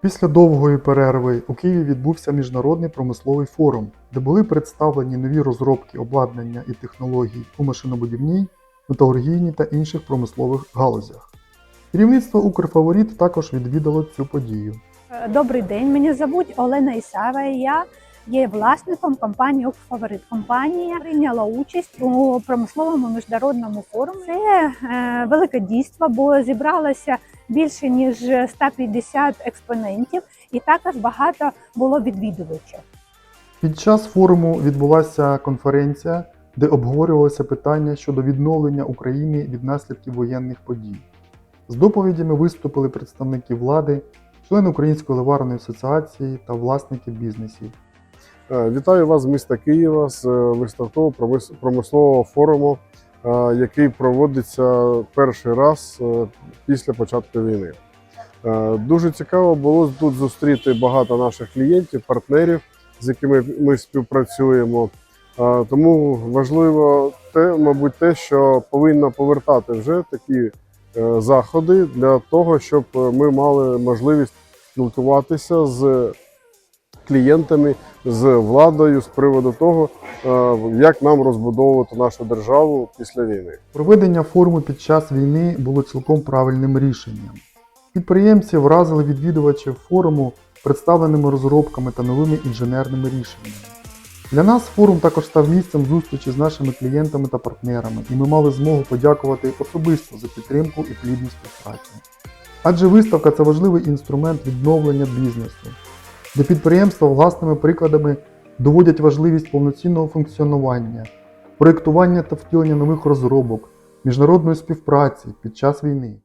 Після довгої перерви у Києві відбувся міжнародний промисловий форум, де були представлені нові розробки обладнання і технологій у машинобудівній, металургійній та інших промислових галузях. Керівництво Укрфаворіт також відвідало цю подію. Е, Добрий день, мене звуть Олена Ісава. Я є власником компанії «Укрфаворит». Компанія прийняла участь у промисловому міжнародному форумі. Це е, велике дійство, бо зібралося більше ніж 150 експонентів, і також багато було відвідувачів. Під час форуму відбулася конференція, де обговорювалися питання щодо відновлення України від наслідків воєнних подій. З доповідями виступили представники влади, члени Української ливарної асоціації та власники бізнесів. Е, Вітаю вас з міста Києва з е, виставково промис- промислового форуму, е, який проводиться перший раз після початку війни. Дуже цікаво було тут зустріти багато наших клієнтів, партнерів, з якими ми співпрацюємо. Тому важливо те, мабуть, те, що повинно повертати вже такі заходи для того, щоб ми мали можливість спілкуватися з клієнтами, з владою з приводу того, е, як нам розбудовувати нашу державу після війни. Проведення форуму під час війни було цілком правильним рішенням. Підприємці вразили відвідувачів форуму представленими розробками та новими інженерними рішеннями. Для нас форум також став місцем зустрічі з нашими клієнтами та партнерами, і ми мали змогу подякувати особисто за підтримку і плідну співпрацю. Адже виставка це важливий інструмент відновлення бізнесу, де підприємства власними прикладами доводять важливість повноцінного функціонування, проєктування та втілення нових розробок, міжнародної співпраці під час війни.